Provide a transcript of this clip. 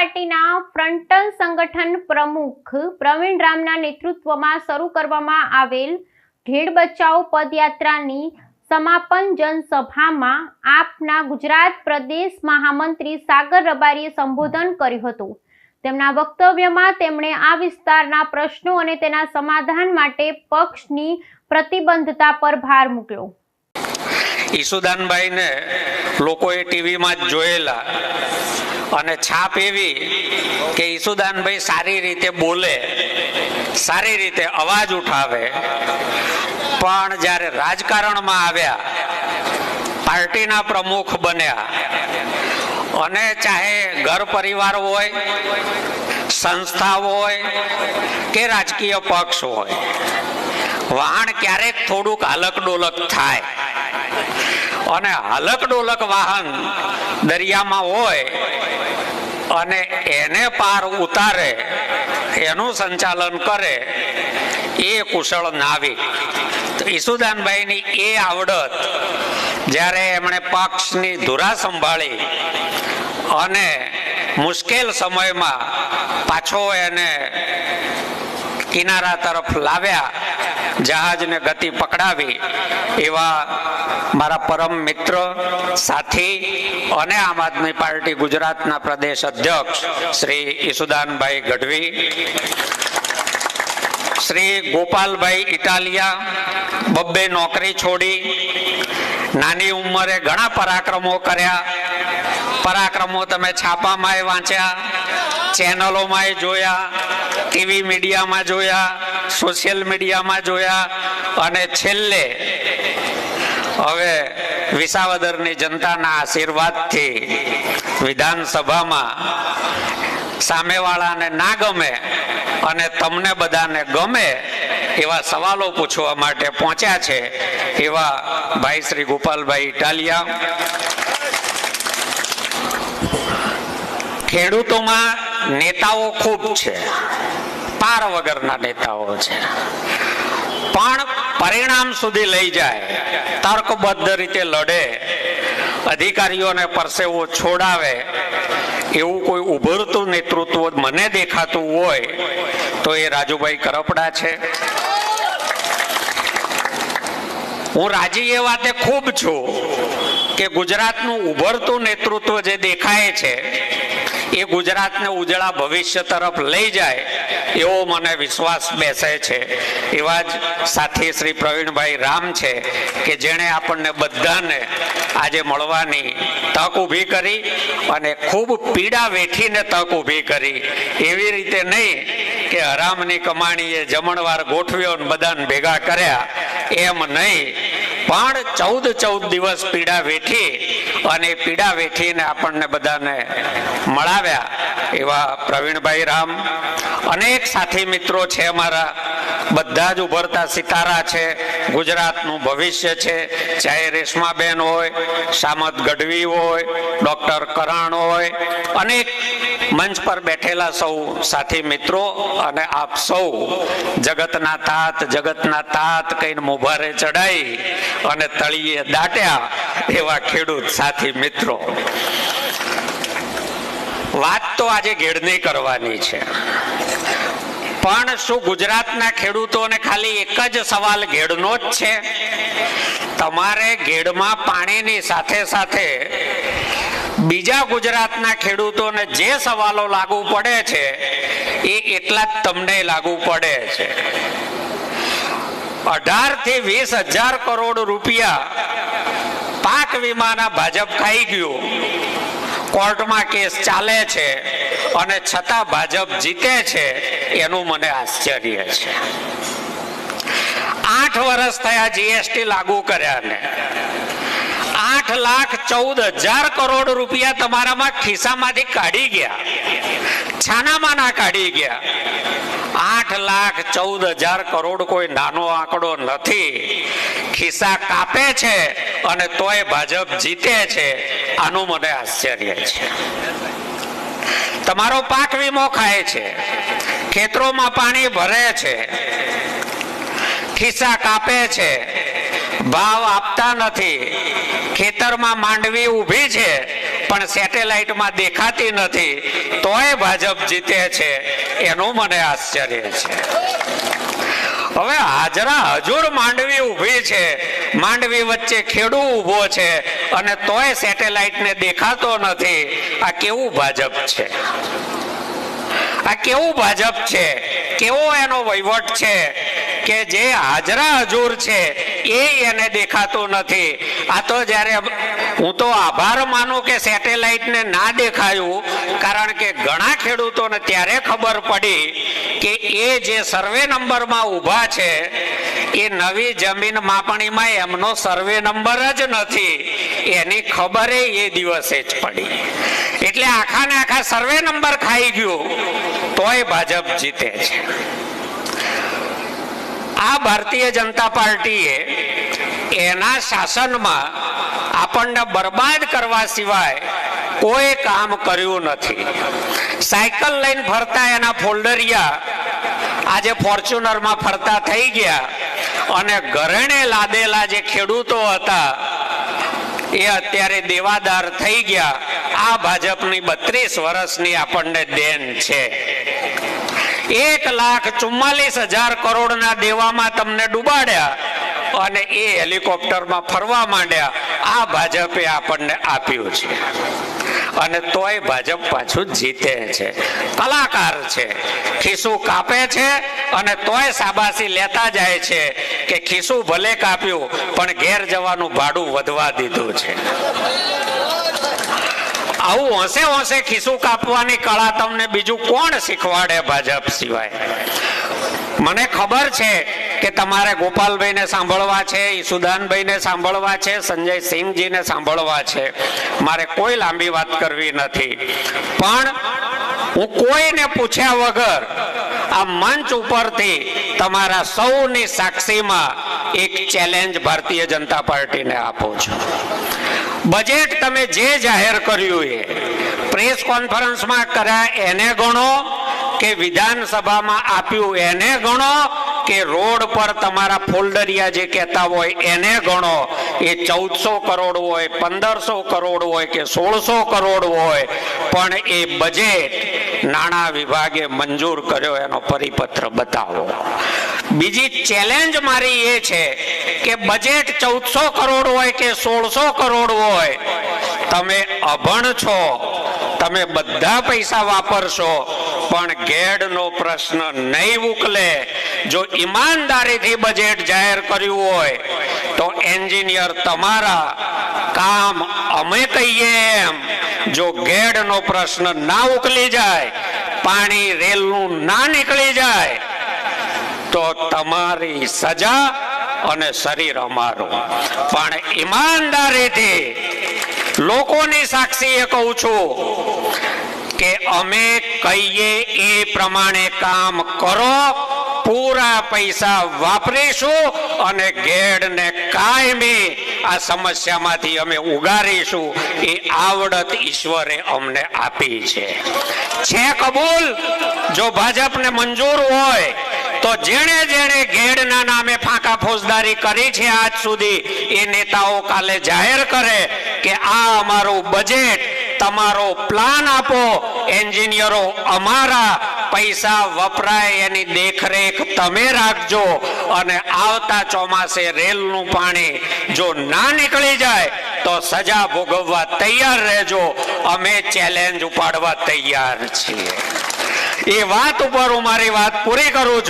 પાર્ટીના ફ્રન્ટલ સંગઠન પ્રમુખ પ્રવીણ રામના નેતૃત્વમાં શરૂ કરવામાં આવેલ ભેડ બચાવ પદયાત્રાની સમાપન જનસભામાં આપના ગુજરાત પ્રદેશ મહામંત્રી સાગર રબારીએ સંબોધન કર્યું હતું. તેમના વક્તવ્યમાં તેમણે આ વિસ્તારના પ્રશ્નો અને તેના સમાધાન માટે પક્ષની પ્રતિબદ્ધતા પર ભાર મૂક્યો. ઈસુદાનભાઈને લોકોએ ટીવીમાં જોયેલા અને છાપ એવી કે ઈસુદાનભાઈ સારી રીતે બોલે, સારી રીતે અવાજ ઉઠાવે. પણ જ્યારે રાજકારણમાં આવ્યા, પાર્ટીના પ્રમુખ બન્યા, અને ચાહે ઘર પરિવાર હોય સંસ્થા હોય કે રાજકીય પક્ષ હોય વાહણ ક્યારેક થોડુંક હલક ડોલક થાય. અને હલક ડોલક વાહન દરિયામાં હોય અને એને પાર ઉતારે, એનું સંચાલન કરે, એ કુશળ નાવિક. ઈસુદાનભાઈની એ આવડત, જ્યારે એમણે પક્ષની ધુરા સંભાળી અને મુશ્કેલ સમયમાં પાછો એને કિનારા તરફ લાવ્યા જહાજને ગતિ પકડાવી એવા મારા પરમ મિત્ર, સાથી અને આમ આદમી પાર્ટી ગુજરાતના પ્રદેશ અધ્યક્ષ શ્રી ઈસુદાનભાઈ ગઢવી, શ્રી ગોપાલભાઈ ઇટાલિયા, બબ્બે નોકરી છોડી, નાની ઉંમરે ઘણા પરાક્રમો કર્યા. પરાક્રમો તમે છાપામાં વાંચ્યા ચેનલોમાં જોયા. ટીવી મીડિયામાં જોયા, સોશિયલ મીડિયામાં જોયા અને છેલ્લે હવે વિસાવદરની જનતાના આશીર્વાદથી વિધાનસભામાં સામેવાળાને ના ગમે અને તમને બધાને ગમે એવા સવાલો પૂછવા માટે પહોંચ્યા છે એવા ભાઈ શ્રી ગોપાલભાઈ ઇટાલિયા ખેડૂતોમાં નેતાઓ ખૂબ છે. પાર વગરના નેતાઓ છે. પણ પરિણામ સુધી લઈ જાય, તર્કબદ્ધ રીતે લડે, અધિકારીઓને પરસેવો છોડાવે, એવું કોઈ ઉભરતું નેતૃત્વ મને દેખાતું હોય, તો એ રાજુભાઈ કરપડા છે. હું રાજી એ વાતે ખૂબ છું કે ગુજરાતનું ઉભરતું નેતૃત્વ જે દેખાય છે એ ગુજરાતને ઉજળા ભવિષ્ય તરફ લઈ જાય એવો મને વિશ્વાસ બેસે છે. એવા જ સાથી શ્રી પ્રવીણભાઈ રામ છે કે જેણે આપણને બધાને આજે મળવાની તક ઊભી કરી અને ખૂબ પીડા વેઠીને તક ઊભી કરી. એવી રીતે નહીં કે હરામની કમાણીએ જમણવાર ગોઠવ્યો અને બધાને ભેગા કર્યા. એમ નહીં. પણ ચૌદ ચૌદ દિવસ પીડા વેઠી અને પીડા વેઠીને આપણને બધાને મળાવ્યા એવા પ્રવીણભાઈ રામ. અનેક સાથી મિત્રો છે અમારા બધા જ ઉભરતા સિતારા છે, ગુજરાતનું ભવિષ્ય છે, ચાહે રેશમાબેન હોય, સામત ગઢવી હોય, ડોક્ટર કરણ હોય, અનેક મંચ પર બેઠેલા સૌ સાથી મિત્રો અને આપ સૌ જગતના તાત જગતના તાત કહીને મુભારે ચડાઈ અને તળીએ દાટ્યા એવા ખેડૂત સાથી મિત્રો. વાત તો આજે ઘેડની કરવાની છે. પણ શું ગુજરાતના ખેડૂતોને ખાલી એક જ સવાલ ઘેડનો જ છે? તમારે ઘેડમાં પાણીની સાથે સાથે બીજા ગુજરાતના ખેડૂતોને જે સવાલો લાગુ પડે છે, એ એટલા જ તમને લાગુ પડે છે. અઢારથી વીસ હજાર કરોડ રૂપિયા પાક વીમાના ભાજપ ખાઈ ગયું. કોર્ટમાં કેસ ચાલે છે અને છતાં ભાજપ જીતે છે, એનું મને આશ્ચર્ય છે. આઠ વર્ષ થયા જીએસટી લાગુ કર્યા ને. આઠ લાખ ચૌદ હજાર કરોડ રૂપિયા તમારામાં ખિસ્સામાંથી કાઢી ગયા. છાનામાના કાઢી ગયા. આઠ લાખ ચૌદ હજાર કરોડ કોઈ નાનો આંકડો નથી. ખિસ્સા કાપે છે અને તોય ભાજપ જીતે છે. આનું મને આશ્ચર્ય છે. તમારો પાક વીમો ખાય છે. ખેતરોમાં પાણી ભરે છે. ખિસ્સા કાપે છે. ભાવ આપતા નથી. ખેતરમાં માંડવી ઊભી છે, પણ સેટેલાઇટમાં દેખાતી નથી. તોય ભાજપ જીતે છે. એનું મને આશ્ચર્ય છે. હવે હાજરા હજુર માંડવી ઊભી છે. માંડવી વચ્ચે ખેડૂ ઊભો છે અને તોય સેટેલાઇટને દેખાતો નથી. આ કેવું ભાજપ છે? આ કેવું ભાજપ છે? કેવો એનો વહીવટ છે? કે જે હાજરા હજુર છે એ એને દેખાતું નથી. આ તો જ્યારે હું તો આભાર માનું કે સેટેલાઇટને ના દેખાયું, કારણ કે ઘણા ખેડૂતોને ત્યારે ખબર પડી કે એ જે સર્વે નંબરમાં ઊભા છે, એ નવી જમીન માપણીમાં એમનો સર્વે નંબર જ નથી. એની ખબર એ દિવસે જ પડી. એટલે આખા ને આખા સર્વે નંબર ખાઈ ગયું, તોય ભાજપ જીતે છે. આ ભારતીય જનતા પાર્ટીએ એના શાસનમાં આપણને બરબાદ કરવા સિવાય કોઈ કામ કર્યું નથી. સાયકલ લઈને ફરતા એના ફોલ્ડરિયા. આજે ફોર્ચ્યુનરમાં ફરતા થઈ ગયા. અને ઘરેણે લાદેલા જે ખેડૂતો હતા, એ અત્યારે દેવાદાર થઈ ગયા. આ ભાજપની બત્રીસ વર્ષની આપણને દેન છે. એક લાખ ચુમ્માલીસ હજાર કરોડના દેવામાં તમને ડૂબાડ્યા અને એ હેલિકોપ્ટરમાં ફરવા માંડ્યા. આ ભાજપે આપણને આપ્યું છે. અને તોય ભાજપ પાછું જીતે છે. કલાકાર છે. ખીસું કાપે છે અને તોય સાબાસી લેતા જાય છે કે ખીસું ભલે કાપ્યું, પણ ઘેર જવાનું ભાડું વધવા દીધું છે. આવું હોંશે હોંશે ખીસું કાપવાની કળા તમને બીજું કોણ શીખવાડે ભાજપ સિવાય? મને ખબર છે કે તમારે ગોપાલભાઈને સાંભળવા છે, ઈસુદાનભાઈને સાંભળવા છે સંજય સિંહજીને સાંભળવા છે. મારે કોઈ લાંબી વાત કરવી નથી. પણ હું કોઈને પૂછ્યા વગર આ મંચ ઉપરથી તમારા સૌની સાક્ષીમાં એક ચેલેન્જ ભારતીય જનતા પાર્ટીને આપું છું. બજેટ તમે જે જાહેર કર્યું એ પ્રેસ કોન્ફરન્સમાં કર્યા એને ગણો કે વિધાનસભામાં આપ્યું એને ગણો કે રોડ પર તમારા ફોલ્ડરિયા જે કહેતા હોય એને ગણો. એ ચૌદસો કરોડ હોય, પંદરસો કરોડ હોય કે સોળસો કરોડ હોય, પણ એ બજેટ નાણાં વિભાગે મંજૂર કર્યો, એનો પરિપત્ર બતાવો. બીજી ચેલેન્જ મારી એ છે કે બજેટ ચૌદસો કરોડ હોય કે સોળસો કરોડ હોય, તમે અભણ છો, તમે બધા પૈસા વાપરશો, પણ ગેડનો પ્રશ્ન નહીં ઉકલે. જો ઈમાનદારીથી બજેટ જાહેર કર્યું હોય, તો એન્જિનિયર તમારા કામ અમે કહીએ એમ. જો ગેડનો પ્રશ્ન ના ઉકલી જાય, પાણી રેલનું ના નીકળી જાય, તો તમારી સજા અને શરીર અમારું. પણ ઈમાનદારીથી લોકોની સાક્ષીએ કહું છું કે અમે કહીએ એ પ્રમાણે કામ કરો પૂરા પૈસા વાપરીશું અને ગેડને કાયમી આ સમસ્યામાંથી અમે ઉગારીશું. એ આવડત ઈશ્વરે અમને આપી છે. છે કબૂલ? જો ભાજપને મંજૂર હોય, તો જેણે જેણે ગેડના નામે ફાંકા ફોજદારી કરી છે આજ સુધી, એ નેતાઓ કાલે જાહેર કરે કે આ અમારું બજેટ તમારો પ્લાન આપો એન્જિનિયરો અમારા પૈસા વપરાય એની દેખરેખ તમે રાખજો અને આવતા ચોમાસે રેલનું પાણી જો ના નીકળી જાય તો સજા ભોગવવા તૈયાર રહેજો. અમે ચેલેન્જ ઉપાડવા તૈયાર છીએ. એ વાત ઉપર હું મારી વાત પૂરી કરું છું.